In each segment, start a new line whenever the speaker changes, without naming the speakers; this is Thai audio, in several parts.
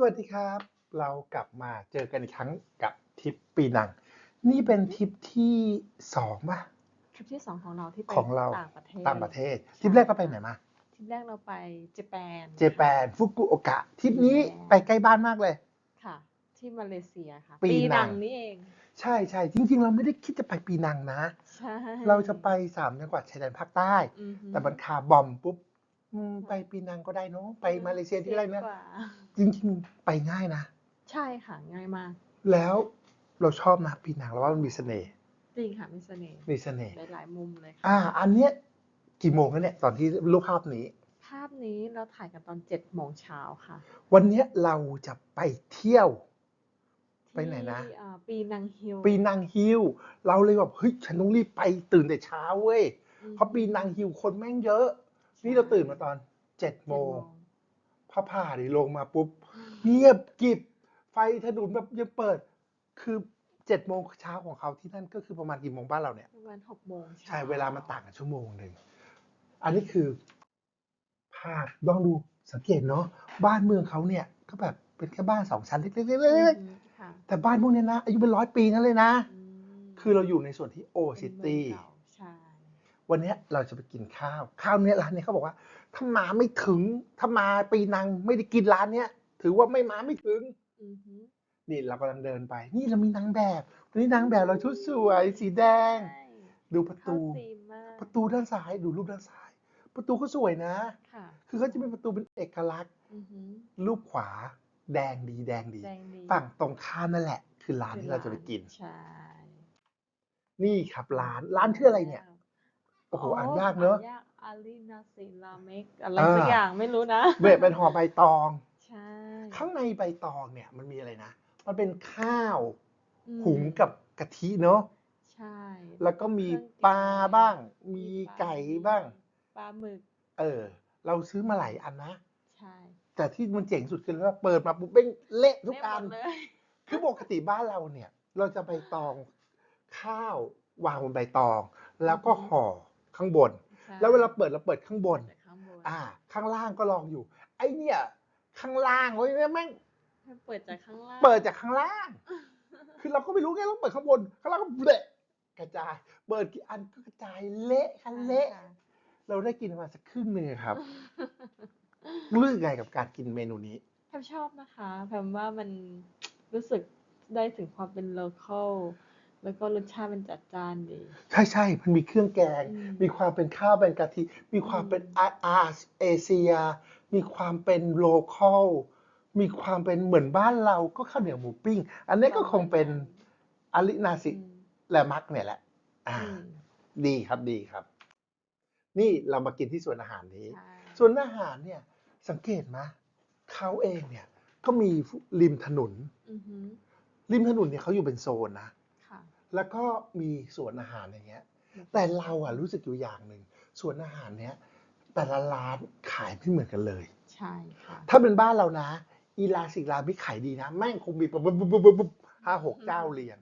สวัสดีครับ เรากลับมาเจอกันอีกครั้งกับทริปปีนัง นี่เป็นทริปที่สองป่ะ
ทริปที่สองของเราที่ไป
ของเรา
ต่างประเทศ
ต่างประเทศทริปแรกเราไปไหนมา
ทริปแรกเราไปเจแปน
เจแปนฟุกุโอกะทริปนี้
ใช่
ไปใกล้บ้านมากเลย
ค่ะ ที่มาเลเซียค่ะ
ปีนัง
นี่เอง
ใช่ใช่จริง ๆ เราไม่ได้คิดจะไปปีนังนะ
ใช่
เราจะไปสามจังหวัดชายแดนภาคใต้
อือฮึ
แต่มันคาบอมปุ๊บ อืมไปปีนังก็ได้เนาะไปมาเลเซียที่ไรนะ
กว่า
จริงๆ ไปง่ายนะ
ใช่ค่ะง่ายมาก
แล้วเราชอบนะปีนังเราว่ามันมีเสน่ห์
จริงค่ะมีเสน่ห์
มีเสน่ห์
หลายๆมุมเลยค่ะ
อ่า อันเนี้ยกี่โมงแล้วเนี่ยตอนที่รูปภาพนี้
ภาพนี้เราถ่ายกันตอนเจ็ดโมงเช้าค่ะ
วันเนี้ยเราจะไปเที่ยว ไปไหนนะ
ที่อ่าปีนังฮิล
ปีนังฮิลเราเลยแบบเฮ้ยฉันต้องรีบไปตื่นแต่เช้าเว้ย
อืม
เพราะปีนังฮิลคนแม่งเยอะ นี่เราตื่นมาตอนเจ็ดโมงพระผ่าดิลงมาปุ๊บ เงียบกริบ ไฟถนนแบบยังเปิด คือเจ็ดโมงเช้าของเขาที่นั่นก็คือประมาณกี่โมงบ้านเราเนี่ย
ประมาณหกโมงช้
ใช่เวลามันต่างกันชั่วโมงหนึ่ง อันนี้คือ ภาพลองดูสังเกตเนาะบ้านเมืองเขาเนี่ย ก็แบบเป็นแค่บ้านสองชั้นเล็ก
อื
ๆ
อ
ๆ
ฮึค่ะ
ๆแต่บ้านพวกเนี้ยนะอายุเป็นร้อยปีนั่นเลยนะ
ม
คือเราอยู่ในส่วนที่โอ
เป็น
ซิ
เมือง
ตี้
เก่าใช่
วันเนี้ยเราจะไปกินข้าว ข้าวเนี้ยร้านเนี้ยเขาบอกว่า ถ้ามาไม่ถึง ถ้ามาปีนังไม่ได้กินร้านเนี้ย ถือว่าไม่มาไม่ถึง
อือฮึ
นี่เรากำลังเดินไป นี่เรามีนางแบบวันนี้นางแบบเราชุดสวย สีแดง
ใช่
ดูประ
เข้า
ตู
ธีมมาก
ประตูด้านซ้าย ดูรูปด้านซ้าย ประตูก็สวยนะ
ค่ะ
คือเขาจะเป็นประตูเป็นเอกลักษณ์
อือฮึ
รูปขวาแดงดีแดงดี
แดงดี
ฝั่งตรงข้ามนั่นแหละ คือร้านที่เราจะไปกิน
ใช่
นี่ครับร้าน ร้านชื่ออะไรเนี่ย โอ้โหอ่านยากเนอะ
ยากอาลีนาซิลาเมกอะไร
อ่า
สักอย่างไม่รู้นะ
เบรเป็นห่อใบตอง
ใช่
ข้างในใบตองเนี่ยมันมีอะไรนะ มันเป็นข้าว
อืม
หุงกับกะทิเนาะ
ใช่
แล้วก็มี
เครื่อง
ปลาบ้าง มี
ปลา
ไก่บ้าง
ปลาหมึก
เออ เราซื้อมาหลายอันนะ
ใช่
แต่ที่มันเจ๋งสุดคือว่าเปิดมาปุ๊บเป้งเละทุก
เละห
อั
ม
น
ดเลย
คือปกติบ้านเราเนี่ย เราจะใบตองข้าววางบนใบตอง แล้วก็ห่อ ข้างบน
ใช่
แล้วเวลาเปิดเราเปิดข้างบน
จากข้างบน
อ่า ข้างล่างก็ลองอยู่ ไอเนี่ย ข้างล่างเว้ยแม่ง
ให้เปิดจากข้างล่าง
เปิดจากข้างล่าง คือเราก็ไม่รู้ไงต้องเปิดข้างบน ข้างล่างก็เละกระจาย เปิดกี่อันก็กระจายเละคันเละ
ใช่ค่
เราได้กินประมาณสักครึ่งหนึ่งครับรู้สึกไงกับการกินเมนูนี้
แพมชอบนะคะแพมว่ามันรู้สึกได้ถึงความเป็น local แล้วก็รสชาติมันจัดจ้านดี
ใช่ใช่มันมีเครื่องแกง
อืม
มีความเป็นข้าวเป็นกะทิ มีความเป็น
อืม
อาอาเอเชีย มีความเป็นโลคอล มีความเป็นเหมือนบ้านเราก็ข้าวเหนียวหมูปิ้ง อันนี้ก็คงเป็นอารินาสิ
อืม
และมักเนี่ยแหละ อ่า
อืม
ดีครับดีครับ นี่เรามากินที่สวนอาหารนี้
ใช่
ส่วนอาหารเนี่ย สังเกตไหมเขาเองเนี่ย ก็มีริมถนน
อือฮึ
ริมถนนเนี่ยเขาอยู่เป็นโซนนะ
ค่ะ
แล้วก็มีสวนอาหารอย่างเงี้ย แต่เราอะรู้สึกอยู่อย่างหนึ่งสวนอาหารเนี้ยแต่ละร้านขายไม่เหมือนกันเลย
ใช่ค่ะ
ถ้าเป็นบ้านเรานะ อีลาสิกร้านไม่ขายดีนะ แม่งคงมีปุ๊บปุ๊บปุ๊บปุ๊บปุ๊บห้าหกเจ้าเรียง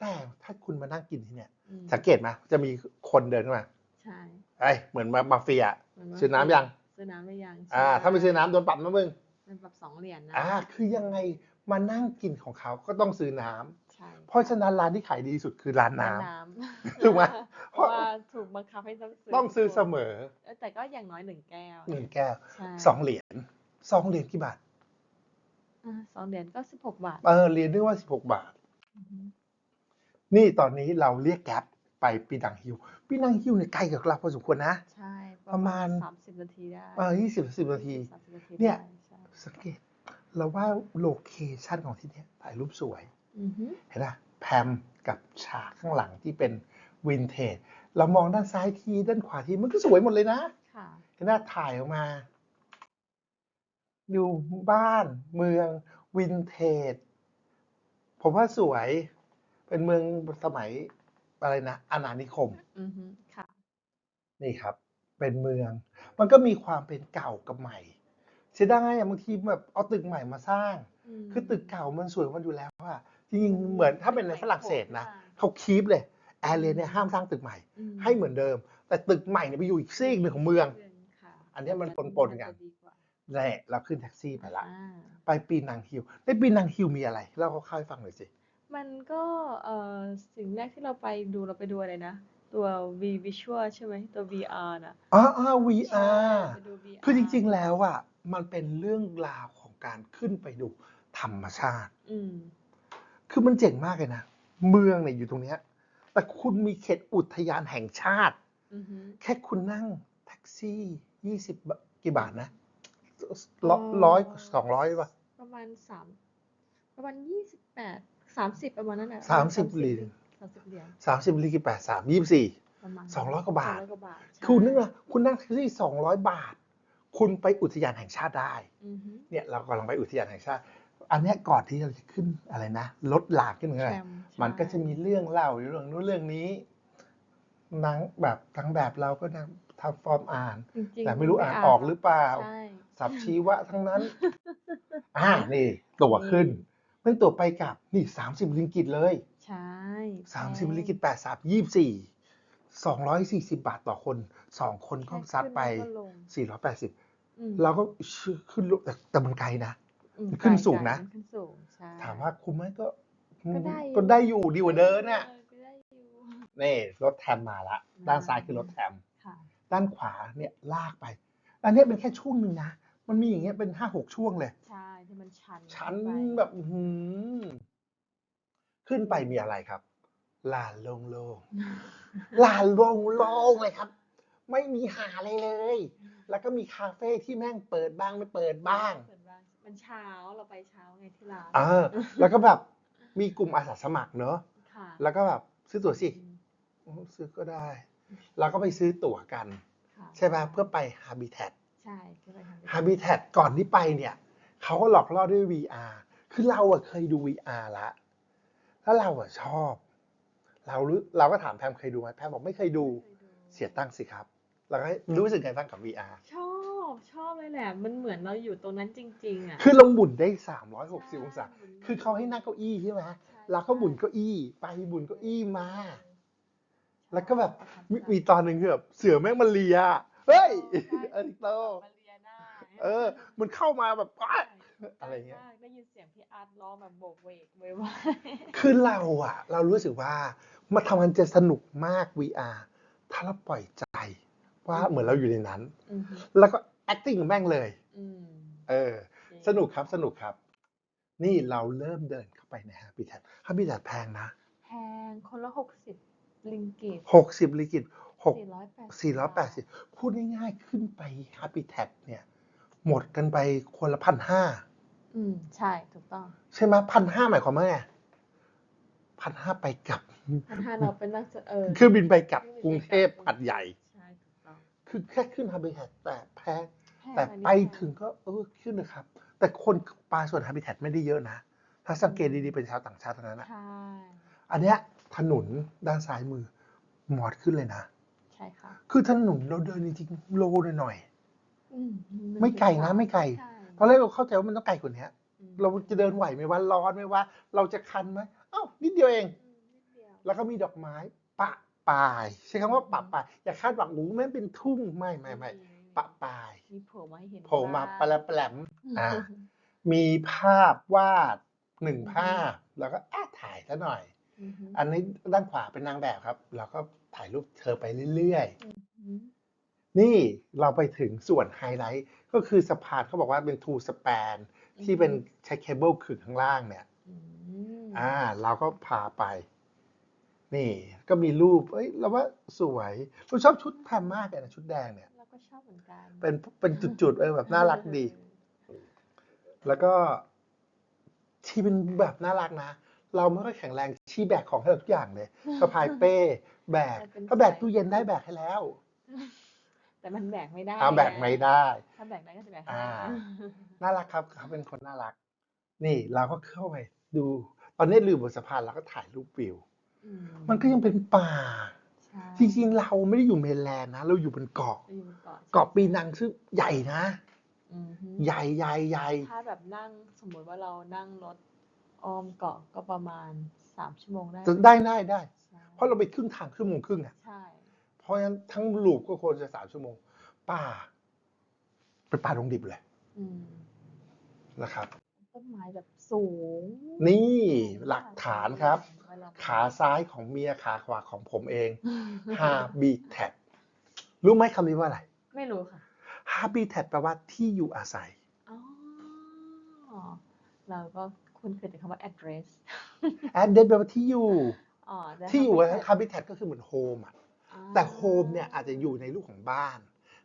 แต่ถ้าคุณมานั่งกินที่เนี่ย
อืม
สังเกตไหมจะมีคนเดินเข้ามา
ใช่
เอ้ยเหมือนมามาเฟีย
เหมืว่า
ซื้อน้ำยัง
ซื้อน้ำหรือยัง
อ่า ถ้าไม่ซื้อน้ำโดนปรับนะมึง
มันปรับสองเหรียญนะ
อ่า คือยังไงมานั่งกินของเขาก็ต้องซื้อน้ำ
ใช่
เพราะฉะนั้นร้านที่ขายดีที่สุดคือร้านน้ำ
น้ำ
ถูกไหม
เพราะว่าถูกบังคับให้ต้องซื้อ
ต้องซื้อเสมอ
เออแต่ก็อย่างน้อยหนึ่งแก้ว
หนึ่งแก้ว
ใช่
สองเหรียญสองเหรียญกี่บาท
อ่าสองเหรียญก็สิบหกบาท
เออเหรียญนึกว่าสิบหกบาท
อือฮึ
นี่ตอนนี้เราเรียกแก๊ปไปปีนังฮิวปีนังฮิวเนี่ยไกลกับเราพอสมควรนะ
ใช่
ประมาณ
สามสิบนาทีได้
เออยี่สิบสิบนาที
สามสิบนาที
เนี่ย
ได้ใช่
สังเกตเราว่าโลเคชันของที่เนี่ยถ่ายรูปสวย
อือฮึ
เห็นไหมแพมกับฉากข้างหลังที่เป็นวินเทจเรามองด้านซ้ายทีด้านขวาทีมันก็สวยหมดเลยนะ
ค่ะ
เห็นไหมถ่ายออกมาอยู่บ้านเมืองวินเทจผมว่าสวยเป็นเมืองสมัยอะไรนะอาณานิคม
อือฮึค่ะ
นี่ครับ เป็นเมือง มันก็มีความเป็นเก่ากับใหม่เสียดายอะบางทีแบบเอาตึกใหม่มาสร้าง
ม
คือตึกเก่ามันสวยมันอยู่แล้วอะ จริงๆเหมือนถ้าเป็นในฝรั่งเศสนะ
ใหม่
เขาคีปเลยแอร์เรียเนี่ยห้ามสร้างตึกใหม่
อืม
ให้เหมือนเดิม แต่ตึกใหม่เนี่ยไปอยู่อีกซีกหนึ่งของเมือง
ค่ะ
อันเนี้ยมันปนๆกัน
จะดีกว่า
แหละเราขึ้นแท็กซี่ไปละ
อ่า
ไปปีนังฮิลในปีนังฮิลมีอะไรเล่าคร่าวๆให้ฟังหน่อยสิ
มันก็เอ่อสิ่งแรกที่เราไปดูเราไปดูอะไรนะตัว V Visual ใช่ไหมตัว VR น่ะ
อ๋ออ๋อ
ใช่
VR
ไปดู VR
คือจริง ๆ แล้วอะมันเป็นเรื่องราวของการขึ้นไปดูธรรมชาติ
อืม
คือมันเจ๋งมากเลยนะ เมืองเนี่ยอยู่ตรงเนี้ย แต่คุณมีเขตอุทยานแห่งชาติ
อือฮึ
แค่คุณนั่งแท็กซี่ยี่สิบกี่บาทนะร้อยร้อยสองร้อยป่ะ
ประมาณสามประมาณยี่สิบแปดสามสิบประมาณนั้นแหละ
สามสิบเหรียญ
สามสิบเหรียญ
สามสิบลีกี่แปดสามยี่สิบสี่
ประมาณ
สองร้อยกว่าบาท
สองร้อยกว่าบาทใช่
คุณนึกว่าคุณนั่งแท็กซี่สองร้อยบาท คุณไปอุทยานแห่งชาติได้
อือฮึ
เนี่ยเรากำลังไปอุทยานแห่งชาติ อันเนี้ยก่อนที่เราจะขึ้นอะไรนะรถลากขึ้นไง
แทรม
มันก็จะ
ใช่
มีเรื่องเล่าอยู่เรื่องนู้นเรื่องนี้นางแบบทั้งแบบเราก็นะทำฟอร์มอ่าน
จริงๆ
แต่ไม่รู้อ่านออกหรือเปล่า
ใช่
สับชีวะทั้งนั้น อ่านี่ ตั๋วขึ้นเป็นตั๋วไปกลับนี่สามสิบลิงกิตเลย
ใช่
สามสิบ
แพง
ลิงกิตแปดสามยี่สี่สองร้อยสี่สิบบาทต่อคนสองคนก็
แค่
ซัดไป
ขึ้นแล้วก็ลง
สี่ร้อยแปดสิบ
อืม
เราก็ชื่อขึ้นลงแต่แต่มันไกลนะ
อืม
ขึ้น
ไกล
สูงนะ
ขึ้นสูงใช่
ถามว่าคุ้มไหมก็
ก็ได้อยู่
ก็ได้อยู่ดีกว่าเดินน่ะ
ออก็ได้อยู่
นี่รถแทมมาละด้านซ้ายคือรถแทม
ค่ะ
ด้านขวาเนี่ยลากไป อันเนี้ยเป็นแค่ช่วงหนึ่งนะ มันมีอย่างเงี้ยเป็นห้าหกช่วงเลย
ใช่ที่มันชัน
ชั้น
ขึ้ไป
แบบอื้อหือขึ้นไปมีอะไรครับ ลานโล่งๆลานโล่งๆเลยครับ ไม่มีหาอะไรเลย แล้วก็มีคาเฟ่ที่แม่งเปิดบ้างไม่เปิดบ้าง
เปิดบ้าง มันเช้าเราไปเช้าไงที่ร้าน
เออ แล้วก็แบบมีกลุ่มอาสาสมัครเนอะ
ค่ะ
แล้วก็แบบซื้อตั๋วสิ
อืม
โอ้ซื้อก็ได้ แล้วก็ไปซื้อตั๋วกัน
ค่ะ
ใช่ไหมเพื่อไป Habitat
ใช่เพื่อไปทำ
Habitat ก่อนที่ไปเนี่ยเขาก็หลอกล่อด้วย VR คือเราอะเคยดู VR ละ แล้วเราอะชอบ เรารู้เราก็ถามแพมเคยดูไหมแพมบอกไม่เคยดู
เคยดู
เสียตังค์สิครับ แล้วก็รู้สึกไงบ้างกับ VR
ชอ บชอบเลยแหละ มันเหมือนเราอยู่ตรงนั้นจริง ๆ อะ
คือเราหมุนได้ 360 องศา
ใช่หมุน
คือเขาให้นั่งเก้าอี้ใช่ไหม
ใช่
เราก็หมุนเก้าอี้ ไปหมุนเก้าอี้มา แล้วก็แบบ
ประทับ
มี
ใจ
มีตอนหนึ่งคือแบบเสือแม่งมันเลีย เฮ้ย
ใช่
เอริโต
มาเรียหน้า
เออ มันเข้ามาแบบว้า
ใช่
อะไรเงี้ย
มากได้ยินเสียงพี่อาร์ตร้องแบบโบกเวกเวยวาย
คือเราอะเรารู้สึกว่ามาทำมันจะสนุกมาก VR ถ้าเราปล่อยใจ ว่าเหมือนเราอยู่ในนั้น
อือฮึ
แล้วก็ acting กับแม่งเลย
อืม
เออ
จริง
สนุกครับสนุกครับ นี่เราเริ่มเดินเข้าไปใน Habitat Habitat แพงนะ
แพงคนละหกสิบลิงกิต
60ลิกิต6
สี่ร้อยแปดสิบ
480พูดง่ายๆขึ้นไป Habitat เนี่ย หมดกันไปคนละพันห้า
อืม ใช่ ถูกต้อง
ใช่ไหมพันห้าหมายความว่าไงพันห้าไปกลับ
พันห้าเราเป็นนักเออ
คือบินไปกลับกรุงเทพหัดใหญ่
ใช่ถูกต้อง
คือแค่ขึ้น Habitat แต่แพง
พง
แต่
อันนี้
ไป
แพ
ถึงก็เออขึ้นนะครับ แต่คนปลาส่วน Habitat ไม่ได้เยอะนะ ถ้าสังเกตดีๆ เป็นชาวต่างชาติเท่านั้นนะ
ใช่
อันเนี้ยถนนด้านซ้ายมือหมอดขึ้นเลยนะ
ใช่ค่ะ
คือถนนเราเดินจริงๆโลหน่อย
อืม
ๆไม่ไกลนะไม่ไกล
ใช่
ตอนแรกเราเข้าใจว่ามันต้องไกลกว่านี้
อืม
เราจะเดินไหวไหมว่าร้อนไหมว่า เราจะคันไหมเอ้านิดเดียวเอง
อืมนิดเดียว
แล้วก็มีดอกไม้ปะปาย ใช้คำว่าปะปาย อย่าคาดหวังหมูแม่งเป็นทุ่งไม่ไม่ไม่ ปะปาย
มีโผล่มาให้เห็น
โผล่มา
บ้ง
ปลาแปลมอ่ามีภาพวาดหนึ่งภาพ แล้วก็อะถ่ายซะหน่อย
อือฮึ
อันนี้ด้านขวาเป็นนางแบบครับ เราก็ถ่ายรูปเธอไปเรื่อย
อือฮึ
ๆนี่เราไปถึงส่วนไฮไลท์ ก็คือสะพานเขาบอกว่าเป็นทูส p ปนที่เป็นใช้เคเบิลขึงข้างล่างเนี่ย
อืม
อ่า เราก็พาไป นี่ ก็มีรูป เอ้ยเราว่าสวยเราชอบชุดแพมมากเลยนะชุดแดงเนี่ย
เราก็ ชอบเหมือนกัน
เป็นเป็นจุดๆเออแบบน่ารักดี แล้วก็ชีเป็นแบบน่ารักนะ เราไม่ค่อยแข็งแรงชีแบกของให้เราทุกอย่างเลยสะพายเป้ แบกถ้าแบกตู้เย็นได้แบกให้แล้ว
แต่มันแบกไม่ได้
ถ้าแบกไม่ได้
ถ้าแบกได้ก็จะแบกให้
อ่า
ได้
น่ารักครับเขาเป็นคนน่ารัก นี่เราก็เข้าไปดู ตอนนี้ลืมบนสะพานเราก็ถ่ายรูปวิว
อื
มันก็ยังเป็นป่า
ใช่
จริงๆ เราไม่ได้อยู่เมนแลนด์นะ เราอยู่บนเกาะ
เราอยู่บนเกาะ
เกาะปีนังซึ่งใหญ่นะ
อือฮึ
ใหญ่ใหญ่ใหญ่
ถ้าแบบนั่งสมมติว่าเรานั่งรถอ้อมเกาะก็ประมาณสามชั่วโมงได้
ได้ได้ได้
ใช่
เพราะเราไปครึ่งทางครึ่งโมงครึ่งอะ
ใช่
เพราะฉะนั้นทั้งลูปก็ควรจะสามชั่วโมง ป่าเป็นป่าดงดิบเลย
อืม
นะครับ
ต้นไม้แบบ สูง
นี่หลักฐานครับ
เวล
ขาซ้ายของเมียขาขวาของผมเอง habitat รู้ไหมคำนี้ว่าอะไร
ไม่รู้ค่ะ
habitat แปลว่าที่อยู่อาศัย
อ๋อ เราก็คุ้นเคยแต่คำว่า address
address แปลว่าที่อยู่
อ๋อแต่
ที่อยู่
habitat
habitat ก็คือเหมือน home อะ
อ่า
แต่ home เนี่ยอาจจะอยู่ในรูปของบ้าน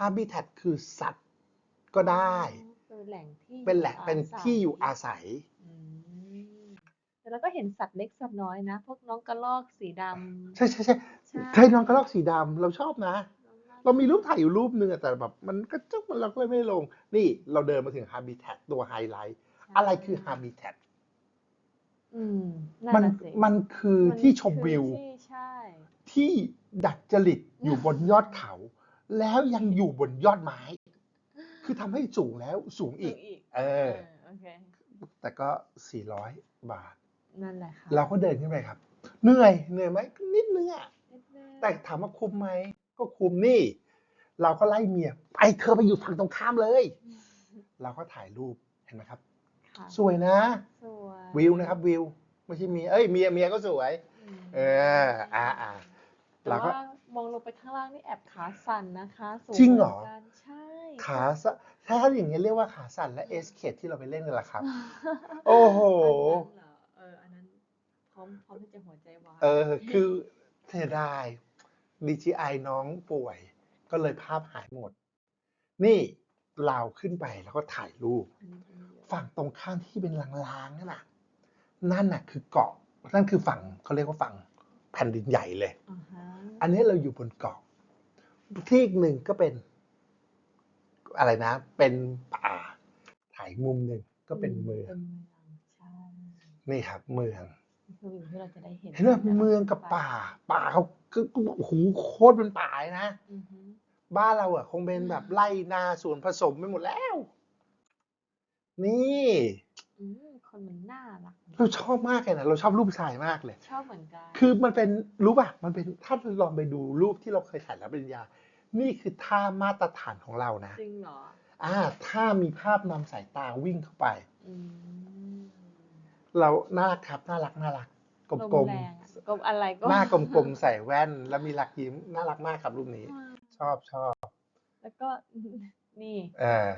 habitat คือสัตว์ก็ได้
เป็นแหล่งที่
เป็นแหละเป็น
อาศัย
ที่อยู่อาศัย
อืม แต่เราก็เห็นสัตว์เล็กสัตว์น้อยนะ พวกน้องกระรอกสีดำ
ใช่ใช่ใช่
ใช่
ใช่น้องกระรอกสีดำเราชอบนะ เรามีรูปถ่ายอยู่รูปหนึ่งอะแต่แบบมันก็จุกมันเราก็เลยไม่ลง นี่เราเดินมาถึง habitat ตัวไฮไลท์อะไรคือ habitat
อืมนั่
มัน
นน่ะสิ
มันคือ
มัน
ที่ชม
คือ
วิว
ที่ใช่
ที่ดัดจริตอยู่บนยอดเขา แล้วยังอยู่บนยอดไม้ คือทำให้สูงแล้วสูงอีก
อีก
เออ
โอเค
แต่ก็ 400 บาท
นั่นแหละค่ะ
เราก็เดินขึ้นไปครับ เหนื่อยเหนื่อยไหมนิดนึงอะ
นิดนึง
แต่ถามว่าคุ้มไหมก็คุ้มนี่ เราก็ไล่เมียไปเธอไปอยู่ฝั่งตรงข้ามเลย เราก็ถ่ายรูปเห็นไหมครับ
ค่ะ
สวยนะ
สวย
วิวนะครับ วิว ไม่ใช่เมียเอ้ยเมียเมียก็สวย
ม
เอออ่าอ่า
แต่
เราก็
ว่ามองลงไปข้างล่างนี่แอบขาสั่นนะคะสู
จริงเหรอ
มืนกันใช่
ขาสะถ้าอย่างเงี้ยเรียกว่าขาสั่นและเอสเคที่เราไปเล่นกันละครับ โอ้โห
ร้อมพร้อมที่จะหัวใจวาย
เออ คือเสียดาย DJI น้องป่วย ก็เลยภาพหายหมด นี่เราขึ้นไปแล้วก็ถ่ายรูป
อันนี้อันนี้เยอะ
ฝั่งตรงข้ามที่เป็นลางๆนั่นน่ะ นั่นน่ะ คือเกาะ นั่นคือฝั่งเขาเรียกว่าฝั่งแผ่นดินใหญ่เลย
อ่าฮะ
อันนี้เราอยู่บนเกาะ ที่อีกหนึ่งก็เป็น อะไรนะ เป็นป่า ถ่ายมุมหนึ่งก็เป็นเมือง
เป็นเมืองใช่
นี่ครับเมือง
นี่ คือวิวที่เราจะได้เห็น
เห็นไหมเมืองกับป่า ป่าเขาคือโอ้โหโคตรเป็นป่าเลยนะ
อือฮึ
บ้านเราอะ คงเป็นแบบไร่นาสวนผสมไปหมดแล้ว นี่
อืมคนมันน่ารัก
เราชอบมากเลยนะเราชอบรูปผู้ชายมากเลย
ชอบเหมือนกัน
คือมันเป็นรู้ป่ะมันเป็นถ้าลองไปดูรูปที่เราเคยถ่ายรับปริญญานี่คือท่ามาตรฐานของเรานะ
จริงเหรอ
อ่าถ้ามีภาพนำสายตาวิ่งเข้าไป
อืม
เราน่ารักครับน่ารักน่ารักก
ล
ล
ม
ม
แรงอะกลมอะไรก็
ๆหน้ากลมๆใส่แว่น แล้วมีรักยิ้มน่ารักมากครับรูปนี้
อ่า
ชอบชอบ
แล้วก็นี่
เออ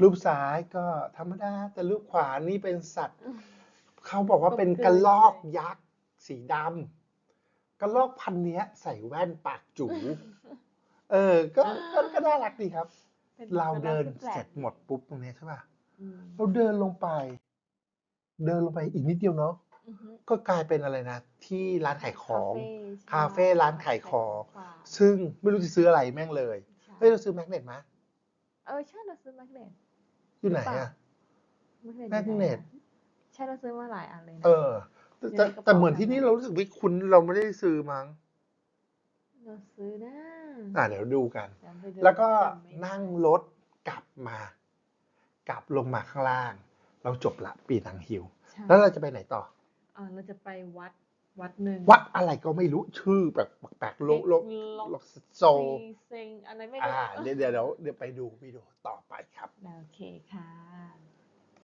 รูปซ้ายก็ธรรมดาแต่รูปขวานี่เป็นสัตว์ เขาบอกว่าเป็นกระลอกยักษ์สีดำกระลอกพันธุ์เนี้ย ใส่แว่นปากจูเออก็ก็ก็น่ารักดีครับ
เป็น
เราเดิน
กะลอกที่แปลก
เสร็จหมดปุ๊บตรงเนี้ยใช่ป่ะ
อืม
เราเดินลงไป เดินลงไปอีกนิดเดียวเนาะ
อือฮึ
ก็กลายเป็นอะไรนะ ที่ร้านขายของ
คาเฟ่
คาเฟ่ร้านขายของ
ขาย
ซึ่งไม่รู้จะซื้ออะไรแม่งเลย
ใช่
เฮ้ยเราซื้อแมกเนตไหม
เออใช่เราซื้อแมกเนต
อยู่ไหน
หรือเปล่า
อะ
แมกเนต
แมกเนต
ใช่เราซื้อมาหลายอันเลยนะ
เออแต่แต่
อยู่ในกระเป๋า
แต่เหมือนที่นี่เรารู้สึกว่าคุณเราไม่ได้ซื้อมั้ง
เราซื้อนะ
อ่าเดี๋ยวดูกัน
เดี๋ยไปดู
แล้วก็
จำไม่ได้
นั่งรถกลับมา กลับลงมาข้างล่าง เราจบละปีนังฮิว
ใช่
แล้วเราจะไปไหนต่อ
เออเราจะไปวัดวัดหนึ่ง
วัดอะไรก็ไม่รู้ชื่อแปลกๆโลกโลก
โลก
โลกโซ
ซีเซ็งอะไรไม่รู้
อ่าเดี๋ยวเดี๋ยวเดี๋ยวเดี๋ยวไปดูวิดีโอต่อไปครับ
โอเคค่ะ